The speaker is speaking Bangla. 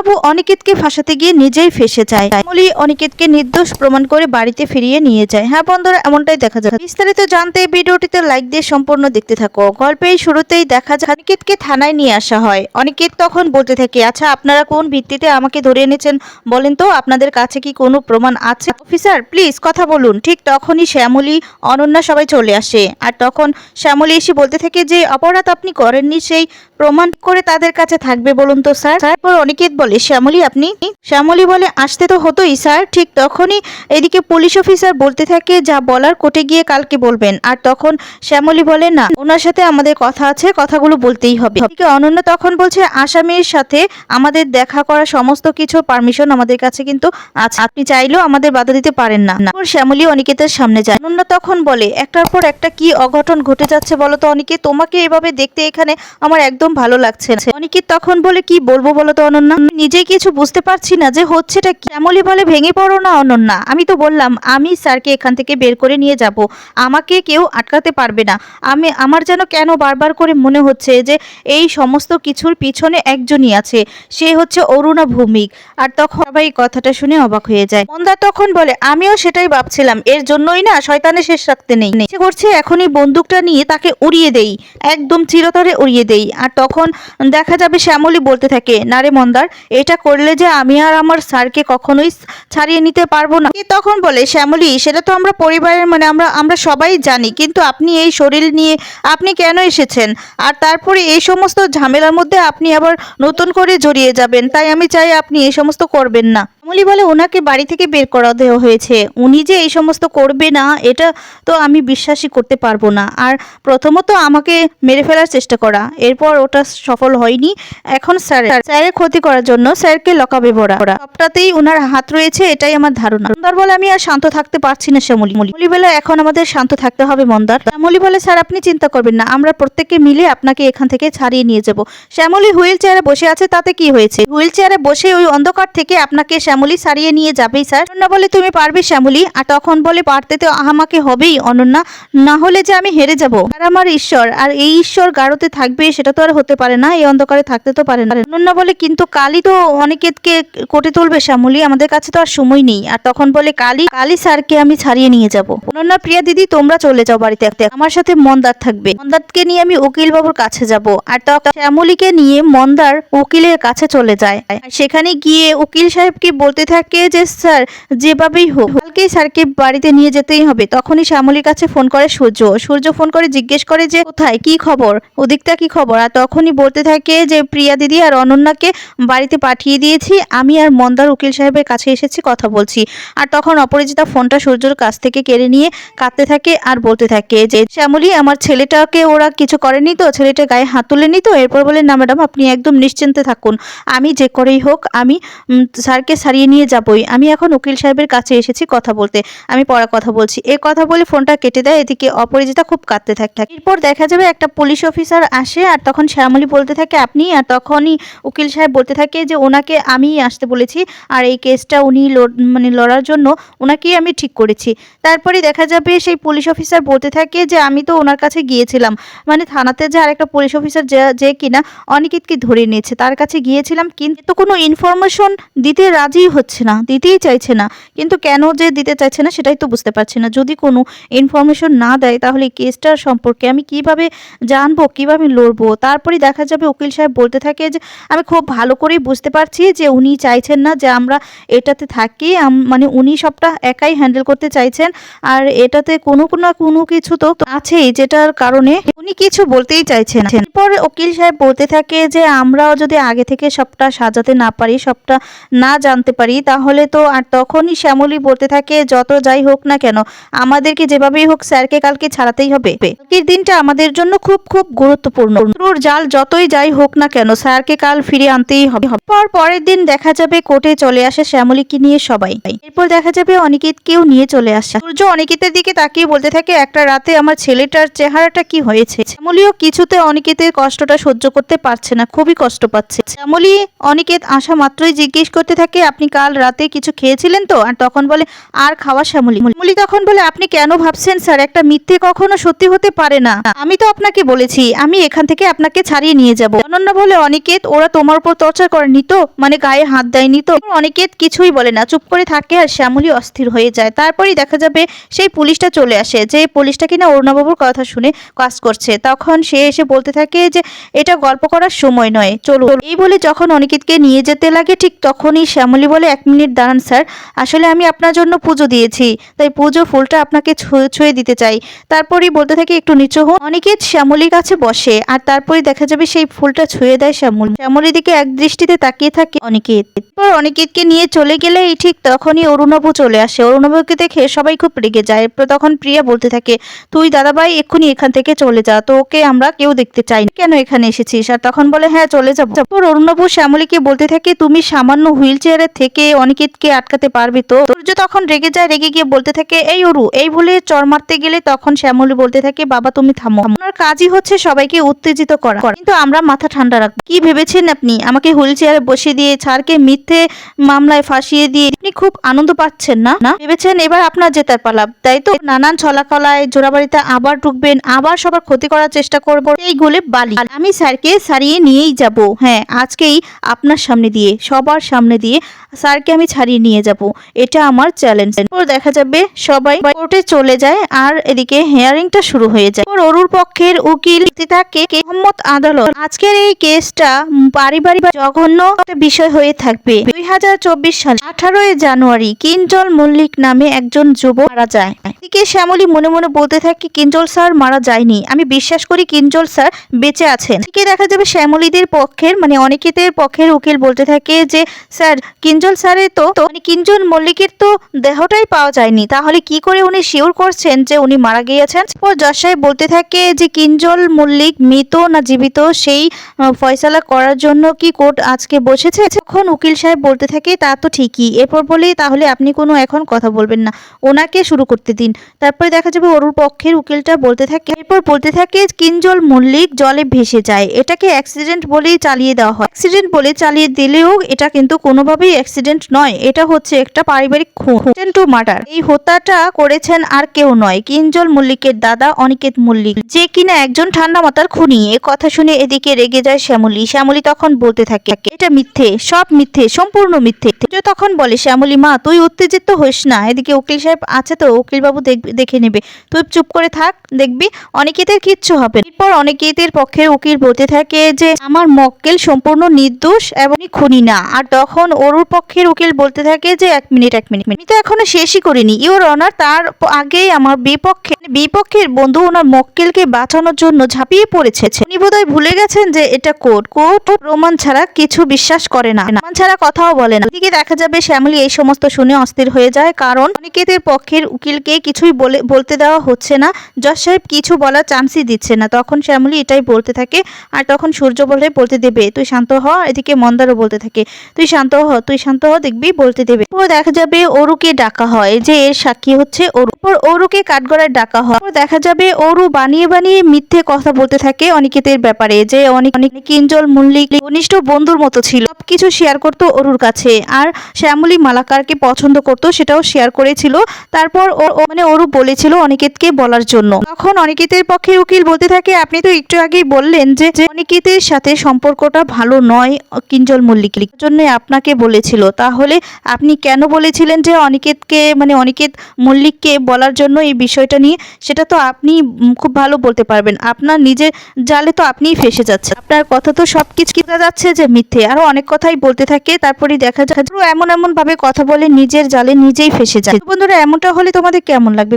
অরুণাবু অনিকেতকে ফাঁসাতে গিয়ে নিজেই ফেসে যায়। শ্যামলী অনিকেতকে নির্দোষ প্রমাণ করে বাড়িতে ফিরিয়ে নিয়ে যায়। হ্যাঁ বন্ধুরা, এমনটাই দেখা যায় বিস্তারিত জানতে ভিডিওটিতে লাইক দিয়ে সম্পূর্ণ দেখতে থাকো। গল্পের শুরুতেই দেখা যায়, অনিকেতকে থানায় নিয়ে আসা হয়। অনিকেত তখন বলতে থাকে আচ্ছা আপনারা কোন ভিত্তিতে আমাকে ধরে এনেছেন বলেন তো? আপনাদের কাছে কি কোনো প্রমাণ আছে? অফিসার, প্লিজ, কথা বলুন। ঠিক তখনই শ্যামলী, অনন্যা সবাই চলে আসে। আর তখন শ্যামলী এসে বলতে থাকে যে, অপরাধ আপনি করেননি, সেই প্রমাণ করে তাদের কাছে থাকবে বলুন তো, স্যার? তারপর অনিকেত বলে শ্যামলী, আপনি শ্যামলী বলে, আসতে তো হতোই, স্যার। ঠিক তখনই এদিকে পুলিশ অফিসার বলতে থাকে, যা বলার কোর্টে গিয়ে কালকে বলবেন। আর তখন শ্যামলী বলে, না, ওনার সাথে আমাদের কথা আছে, কথাগুলো বলতেই হবে। অনন্য তখন বলছে, আসামির সাথে আমাদের দেখা করা সমস্ত কিছু পারমিশন আমাদের কাছে কিন্তু আছে। আপনি চাইলেও আমাদের বাধা দিতে পারেন না। শ্যামলী অনিকেতের সামনে যায়। অনন্য তখন বলে, একটার পর একটা কি অঘটন ঘটে যাচ্ছে বলো তো অনিকে তোমাকে এভাবে দেখতে এখানে আমার একদম ভালো লাগছে না। অনিকেত তখন বলে, কি বলব বলো তো অনন্যা? নিজেই কিছু বুঝতে পারছি না যে হচ্ছেটা কি। শ্যামলী বলে, ভেঙে পড়ো না, অনন্যা। আমি তো বললাম, আমি স্যারকে এখান থেকে বের করে নিয়ে যাব। আমাকে কেউ আটকাতে পারবে না। আমি, আমার যেন কেন বারবার করে মনে হচ্ছে যে এই সমস্ত কিছুর পিছনে একজনই আছে। সে হচ্ছে অরুণা ভৌমিক। আর তখন সবাই কথাটা শুনে অবাক হয়ে যায়। মন্দা তখন বলে, আমিও সেটাই ভাবছিলাম। এর জন্যই না শয়তানে শেষ রাখতে নেই। ইচ্ছে করছে, এখনই বন্দুকটা নিয়ে তাকে উড়িয়ে দেই। একদম চিরতরে উড়িয়ে দেই। আর তখন দেখা যাবে শ্যামলী বলতে থাকে, না রে মন্দার এটা করলে যে আমি আর আমার স্যারকে কখনোই ছাড়িয়ে নিতে পারব না। তখন বলে, শ্যামলী, সেটা তো আমরা পরিবারের মানে আমরা আমরা সবাই জানি, কিন্তু আপনি এই শরীর নিয়ে আপনি কেন এসেছেন? আর তারপরে এই সমস্ত ঝামেলার মধ্যে আপনি আবার নতুন করে জড়িয়ে যাবেন, তাই আমি চাই আপনি এই সমস্ত করবেন না। শ্যামলী বলে ওনাকে বাড়ি থেকে বের করা দেওয়া হয়েছে। উনি যে এই সমস্ত করবে না, এটা তো আমি বিশ্বাসই করতে পারব না। আর প্রথমত আমাকে মেরে ফেলার চেষ্টা করা। এরপর ওটা সফল হয়নি। এখন স্যার, স্যারের ক্ষতি করার জন্য স্যারকে লকাবে ভরা। সবটাতেই ওনার হাত রয়েছে, এটাই আমার ধারণা। মন্দার বলে আমি আর শান্ত থাকতে পারছি না শ্যামলি। মলি বলে, এখন আমাদের শান্ত থাকতে হবে মন্দার। শ্যামলী বলে, স্যার, আপনি চিন্তা করবেন না, আমরা প্রত্যেককে মিলে আপনাকে এখান থেকে ছাড়িয়ে নিয়ে যাব। শ্যামলি হুইল চেয়ারে বসে আছে, তাতে কি হয়েছে? হুইল চেয়ারে বসে ওই অন্ধকার থেকে আপনাকে শ্যামলী সারিয়ে নিয়ে যাবেই, স্যার। অনন্যা বলে, তুমি পারবে, শ্যামলী। আর তখন বলে পারতে তো আমাকে হবেই, অনন্যা। না হলে যে আমি হেরে যাব। আর আমার ঈশ্বর, আর এই ঈশ্বর গাঢ়তে থাকবে, সেটা তো আর হতে পারে না, এই অন্ধকারে থাকতে তো পারে না। অনন্যা বলে, কিন্তু কালী তো অনিকেতকে কোটে তুলবে, শ্যামলী, আমাদের কাছে তো আর সময় নেই। আর তখন বলে কালী কালী স্যারকে আমি ছাড়িয়ে নিয়ে যাব। অনন্যা, প্রিয়া দিদি, তোমরা চলে যাও বাড়িতে একতে, আমার সাথে মন্দার থাকবে। মন্দারকে নিয়ে আমি উকিল বাবুর কাছে যাব। আর তখন শ্যামলীকে নিয়ে মন্দার উকিলের কাছে চলে যায়। আর সেখানে গিয়ে উকিল সাহেবকে বলতে থাকে যে, স্যার, যেভাবেই হোক, কালকেই স্যারকে বাড়িতে নিয়ে যেতেই হবে। তখনই শ্যামলীর কাছে ফোন করে সূর্য। সূর্য ফোন করে জিজ্ঞেস করে যে, কোথায়? কি খবর? ওদিকটা কি খবর? আর তখনই বলতে থাকে যে, প্রিয়া দিদি আর অনন্যাকে বাড়িতে পাঠিয়ে দিয়েছি। আমি আর মন্দার উকিল সাহেবের কাছে এসেছি, কথা বলছি। আর তখন অপরাজিতা ফোনটা সূর্যর কাছ থেকে কেড়ে নিয়ে কাঁদতে থাকে আর বলতে থাকে যে, শ্যামলী, আমার ছেলেটাকে ওরা কিছু করেনি তো? ছেলেটা গায়ে হাত তুলেনি তো? এরপর বলে, না ম্যাডাম, আপনি একদম নিশ্চিন্তে থাকুন। আমি যে করেই হোক, আমি স্যারকে সারিয়ে নিয়ে যাবই। আমি এখন উকিল সাহেবের কাছে এসেছি কথা বলতে। আমি পড়া কথা বলছি। এ কথা বলে ফোনটা কেটে দেয়। এদিকে অপরাজিতা খুব কাঁদতে থাকে। এরপর দেখা যাবে একটা পুলিশ অফিসার আসে আর তখন শ্যামলী বলতে থাকে, আপনি? আর তখনই উকিল সাহেব বলতে থাকে যে, ওনাকে আমিই আসতে বলেছি আর এই কেসটা উনি মানে লড়ার জন্য ওনাকেই আমি ঠিক করেছি। তারপরে দেখা যাবে সেই পুলিশ অফিসার বলতে থাকে যে, আমি তো ওনার কাছে গিয়েছিলাম। মানে থানাতে যে আরেকটা পুলিশ অফিসার যে যে কিনা অনিকেতকে ধরে নিয়েছে। তার কাছে গিয়েছিলাম, কিন্তু কোনো ইনফরমেশন দিতে রাজি হচ্ছে না, দিতেই চাইছে না। কিন্তু কেন যে দিতে চাইছে না সেটাই তো বুঝতে পারছি না। যদি কোনো ইনফরমেশন না দেয় তাহলে কেসটার সম্পর্কে আমি কীভাবে জানব, কীভাবে লড়বো? তারপরে দেখা যাবে উকিল সাহেব বলতে থাকে যে, আমি খুব ভালো করেই বুঝতে পারছি যে উনি চাইছেন না যে আমরা এটাতে থাকি। মানে উনি সবটা একাই হ্যান্ডেল করতে চাইছেন। আর এটাতে কোনো কোনো না কোনো কিছু তো আছেই যেটার কারণে উনি কিছু বলতেই চাইছেন এরপর উকিল সাহেব বলতে থাকে যে, আমরাও যদি আগে থেকে সবটা সাজাতে না পারি, সবটা না জানতে পারি, তাহলে তো আর তখনই শ্যামলী বলতে থাকে, যত যাই হোক না কেন, আমাদেরকে যেভাবেই হোক স্যারকে কালকে ছাড়াতেই হবে। কালকের দিনটা আমাদের জন্য খুব খুব গুরুত্বপূর্ণ। শত্রুর জাল যতই যাই হোক না কেন, স্যারকে কাল ফিরে আনতেই হবে। পর পরের দিন দেখা যাবে কোর্টে চলে আসে শ্যামলীকে নিয়ে সবাই। এরপর দেখা যাবে অনিকেতকেও নিয়ে চলে আসে। সূর্য অনিকেতের দিকে তাকিয়ে বলতে থাকে, একটা রাতে আমার ছেলেটার চেহারাটা কি হয়েছে? হয়েছে শ্যামলীও কিছুতে অনিকেতের কষ্টটা সহ্য করতে পারছে না, খুবই কষ্ট পাচ্ছে। শ্যামলী অনিকেত আসা মাত্রই জিজ্ঞেস করতে থাকে, আপনি কাল রাতে কিছু খেয়েছিলেন তো? আর তখন বলে, আর খাওয়া শ্যামলী। শ্যামলী তখন বলে, আপনি কেন ভাবছেন স্যার, একটা মিথ্যে কখনো সত্যি হতে পারে না। আমি তো আপনাকে বলেছি, আমি এখান থেকে আপনাকে ছাড়িয়ে নিয়ে যাব। অনন্যা বলে, অনিকেত, ওরা তোমার উপর টর্চার করেনি তো? মানে গায়ে হাত দেয়নি তো? অনিকেত কিছুই বলে না, চুপ করে থাকে আর শ্যামলী অস্থির হয়ে যায়। তারপরেই দেখা যাবে, সেই পুলিশটা চলে আসে। যে পুলিশটা কিনা অরুণাবাবুর কথা শুনে কাজ করছে। তখন সে এসে বলতে থাকে যে, এটা গল্প করার সময় নয় চলো এই বলে যখন অনিকেতকে নিয়ে যেতে লাগে, ঠিক তখনই শ্যামলী বলে, এক মিনিট দাঁড়ান স্যার, আসলে আমি আপনার জন্য পুজো দিয়েছি, তাই পুজো ফুলটা আপনাকে ছুঁয়ে দিতে চাই। তারপরেই বলতে থাকে, একটু নিচু হন। অনিকেত শ্যামলীর কাছে বসে, আর তারপরে দেখা যাবে সেই ফুলটা ছুঁয়ে দেয় শ্যামল। শ্যামলীর দিকে এক দৃষ্টিতে তাকিয়ে থাকে অনিকেত। এরপর অনিকেতকে নিয়ে চলে গেলে ঠিক তখনই অরুণাবু চলে আসে। অরুণাবুকে দেখে সবাই খুব রেগে যায়। তখন প্রিয়া বলতে থাকে, তুই দাদাভাই, এক্ষুনি এখান থেকে চলে যা। তো ওকে আমরা কেউ দেখতে চাই না। কেন এখানে এসেছিস? আর তখন বলে হ্যাঁ চলে যাব। তারপর অরুণাবু শ্যামলীকে বলতে থাকে, তুমি সামান্য হুইল চেয়ারে থেকে অনিকেতকে আটকাতে পারবে তো? সূর্য তখন রেগে যায়, রেগে গিয়ে বলতে থাকে, এই অরু, এই বলে চর মারতে গেলে তখন শ্যামলী বলতে থাকে, বাবা, তুমি থামো আপনার কাজই হচ্ছে সবাইকে উত্তেজিত করা। কিন্তু আমরা মাথা ঠান্ডা রাখব। কি ভেবেছেন আপনি? আমাকে হুইল চেয়ারে বসিয়ে দিয়ে ছাড়কে মিথ্যে মামলায় ফাঁসিয়ে দিয়ে আপনি খুব আনন্দ পাচ্ছেন না? না? ভেবেছেন এবার আপনার জেতার পালা। তাই তো নানান ছলাকলায় জোড়াবাড়িতে আবার ঢুকবেন, আবার সবার ক্ষতি করার চেষ্টা করব। এই গোলে বালি। আমি স্যারকে সারিয়ে নিয়েই যাব। হ্যাঁ আজকেই আপনার সামনে দিয়ে, সবার সামনে দিয়ে স্যারকে আমি ছাড়িয়ে নিয়ে যাব। এটা আমার চ্যালেঞ্জ। এরপর দেখা যাবে সবাই কোর্টে চলে যায় আর এদিকে হেয়ারিংটা শুরু হয়ে যায়। এরপর অরুর পক্ষের উকিল থাকে মোহাম্মদ আদালত। আজকের এই কেসটা পারিবারিক জঘন্য একটা বিষয় হয়ে থাকবে। দুই হাজার চব্বিশ সাল, আঠারোই জানুয়ারি, কিঞ্জল মল্লিক নামে একজন যুবক মারা যায়। এদিকে শ্যামলী মনে মনে বলতে থাকে, কিঞ্জল স্যার মারা যায়নি। আমি বিশ্বাস করি কিঞ্জল স্যার বেঁচে আছেন। এদিকে দেখা যাবে শ্যামলীদের পক্ষের মানে অনিকেতের পক্ষের উকিল বলতে থাকে যে, স্যার, কিঞ্জল স্যারের তো মানে কিঞ্জল মল্লিকের তো দেহটাই পাওয়া যায়নি। তাহলে কি করে উনি শিওর করছেন যে উনি মারা গিয়েছেন? পর জজ সাহেব বলতে থাকে যে, কিঞ্জল মল্লিক মৃত না জীবিত, সেই ফয়সালা করার জন্য কি কোর্ট আজকে বসেছে? তখন উকিল সাহেব বলতে থাকে, তা তো ঠিকই। এরপর বলেই তাহলে আপনি কোনো এখন কথা বলবেন না। ওনাকে শুরু করতে দিন। তারপরে দেখা যাবে অরুর পক্ষের উকিলটা বলতে থাকে, এরপর বলতে থাকে কিঞ্জল মল্লিক, জলে ভেসে যায়। এটাকে অ্যাক্সিডেন্ট বলেই চালিয়ে দেওয়া হয়। অ্যাক্সিডেন্ট বলে চালিয়ে দিলেও এটা কিন্তু কোনোভাবেই অ্যাক্সিডেন্ট নয়। এটা হচ্ছে একটা পারিবারিক খুন। টু মার্ডার এই হত্যাটা করেছেন আর কেউ নয়। কিঞ্জল মল্লিকের দাদা অনিকেত মল্লিক। যে কিনা একজন ঠান্ডা মাথার খুনি। এ কথা শুনে এদিকে রেগে যায় শ্যামলী। শ্যামলী তখন বলতে থাকে, এটা মিথ্যে। সব মিথ্যে। সম্পূর্ণ মিথ্যে। তখন বলে, শ্যামলী মা, তুই উত্তেজিত হইস না। এদিকে উকিল সাহেব আছে তো? উকিল বাবু দেখে নেবে। তুই চুপ করে থাক, দেখবি অনিকেতের কিচ্ছু হবে। এরপর অনিকেতের পক্ষের উকিল বলতে থাকে যে, আমার মক্কেল সম্পূর্ণ নির্দোষ এবং খুনি না। আর তখন অরুর পক্ষের উকিল বলতে থাকে যে, এক মিনিট এক মিনিট, আমি তো এখনও শেষই করিনি। ইওর অনার, তার আগেই আমার বিপক্ষে বিপক্ষের বন্ধু ওনার মক্কেলকে বাঁচানোর জন্য ঝাঁপিয়ে পড়েছে। উনি বোধহয় ভুলে গেছেন যে, এটা কোর্ট। কোর্ট প্রমাণ ছাড়া কিছু বিশ্বাস করে না। প্রমাণ ছাড়া কথাও বলে না। এদিকে দেখা যাবে শ্যামলী এই সমস্ত শুনে অস্থির হয়ে যায়, কারণ অনিকেতের পক্ষের উকিলকে কিছুই বলে বলতে দেওয়া হচ্ছে না। জজ সাহেব কিছু বলার চান্সই দিচ্ছে না। তখন শ্যামলী এটাই বলতে থাকে, আর তখন সূর্য বলে বলতে দেবে, তুই শান্ত হ। এদিকে মন্দারও বলতে থাকে, তুই শান্ত হ, তুই শান্ত হ, দেখবি বলতে দেবে। এরপর দেখা যাবে অরুকে ডাকা হয়, যে এর সাক্ষী হচ্ছে অরু। অরুকে কাঠগড়ায় ডাকা হয়। দেখা যাবে অরু বানিয়ে বানিয়ে মিথ্যে কথা বলতে থাকে অনিকেতের ব্যাপারে, যে অনেক অনেক কিঞ্জল, মল্লিক ঘনিষ্ঠ বন্ধুর মতো ছিল। সবকিছু শেয়ার করতো অরুর কাছে, আর শ্যামলী মালাকারকে পছন্দ করতো, সেটাও শেয়ার করেছিল। তারপর ও- ও মানে অরু বলেছিল অনিকেতকে বলার জন্য। তখন অনিকেতের পক্ষে উকিল বলতে থাকে, আপনি তো একটু আগেই বললেন যে অনিকেতের সাথে সম্পর্কটা ভালো নয়, কিঞ্জল মল্লিকের জন্য আপনাকে বলেছিল। তাহলে আপনি কেন বলেছিলেন যে অনিকেতকে মানে অনিকেত মল্লিককে বলার জন্য এই বিষয়টা নিয়ে? সেটা তো আপনি খুব ভালো বলতে পারবেন। আপনার নিজের জালে তো আপনিই ফেসে যাচ্ছেন। আপনার কথা তো সব কিছু যাচ্ছে যে মিথ্যে। আরও অনেক কথাই বলতে থাকে তারপরে দেখা যায় এমন এমন ভাবে কথা বলে নিজের জালে নিজেই ফেসে যায়। বন্ধুরা, এমনটা হলে তোমাদের কেমন লাগবে?